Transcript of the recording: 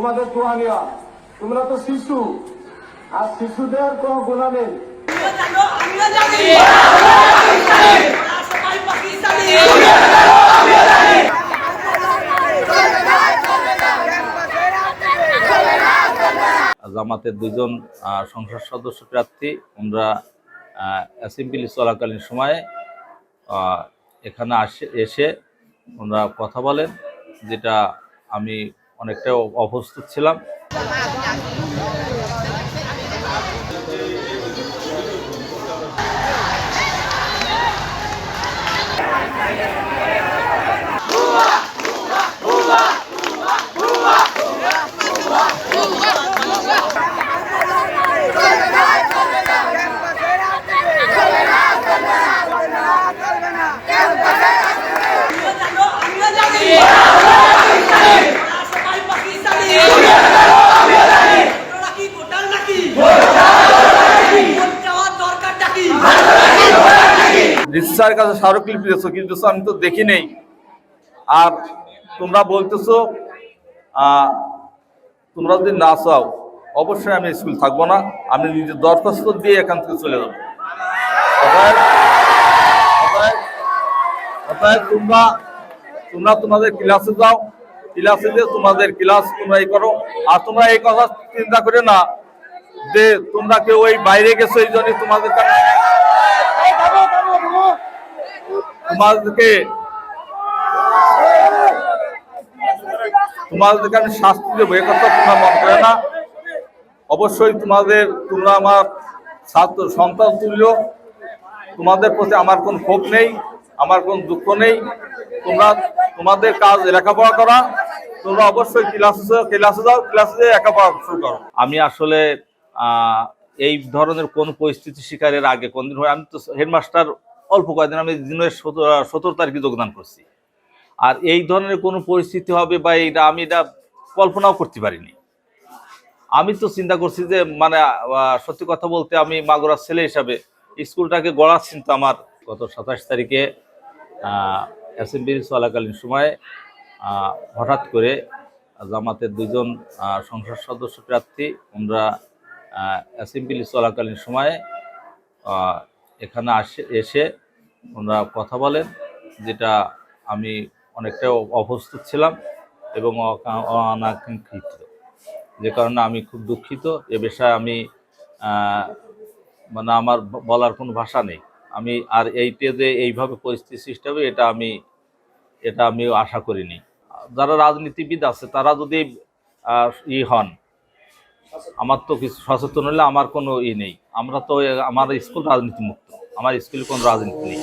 তোমাদের দোয়ানিয়া তোমরা তো শিশু। আর শিশুদের কোনো গুণা নেই। জামাতের দুজন সংসদ সদস্য প্রার্থী আমরা অ্যাসেম্বলি চলাকালীন সময়ে এখানে আসে এসে ওনারা কথা বলেন যেটা আমি অনেকটা অপ্রস্তুত ছিলাম। রিসার কাছে স্মারকলিপি দিয়েছ, কিন্তু আমি তো দেখি নেই। আর তোমরা বলতেছো তোমরা যদি না চাও, অবশ্যই আমি স্কুল থাকব না, আমি নিজের দরখাস্ত দিয়ে এখান থেকে চলে যাব। তোমরা তোমরা তোমাদের ক্লাসে যাও, ক্লাসে যে তোমাদের ক্লাস তোমরা এই করো। আর তোমরা এই কথা চিন্তা করে না যে তোমরা কেউ ওই বাইরে গেছো, এই জন্য তোমাদের কাছে তোমাদেরকে তোমাদেরকে আমি শাস্তি দেবো, এ কথা তোমরা মনে করে না। অবশ্যই তোমাদের, তোমরা আমার ছাত্র সন্তান তুল্য। তোমাদের প্রতি আমার কোনো ক্ষোভ নেই, আমার কোনো দুঃখ নেই। তোমরা তোমাদের কাজ লেখাপড়া করা। তোমরা অবশ্যই ক্লাসে ক্লাসে যাও ক্লাসে লেখাপড়া শুরু করো। আমি আসলে এই ধরনের কোন পরিস্থিতি শিকারের আগে কোনদিন হয় আমি তো হেডমাস্টার অল্প কয়েকদিন আমি দিনের সতেরো তারিখে যোগদান করছি। আর এই ধরনের কোনো পরিস্থিতি হবে বা এটা আমি এটা কল্পনাও করতে পারিনি। আমি তো চিন্তা করছি যে মানে সত্যি কথা বলতে আমি মাগুরার ছেলে হিসাবে স্কুলটাকে গড়ার চিন্তা আমার গত সাতাশ তারিখে অ্যাসেম্বলি চলাকালীন সময়ে হঠাৎ করে জামাতের দুজন সংসদ সদস্য প্রার্থী, আমরা অ্যাসেম্বলি চলাকালীন সময়ে এখানে আসে, এসে ওনারা কথা বলেন, যেটা আমি অনেকটা অপ্রস্তুত ছিলাম এবং অনাকাঙ্ক্ষিত। যে কারণে আমি খুব দুঃখিত, এ বিষয়ে আমি মানে আমার বলার কোনো ভাষা নেই। আমি আর এইটা যে এইভাবে পরিস্থিতি সৃষ্টি হবে, এটা আমি এটা আমি আশা করিনি। যারা রাজনীতিবিদ আছে, তারা যদি ই হন আমার তো কিছু সচেতন হলে আমার কোনো ই নেই। আমরা তো আমার স্কুল রাজনীতি মুক্ত আমার স্কুলে কোনো রাজনীতি নেই।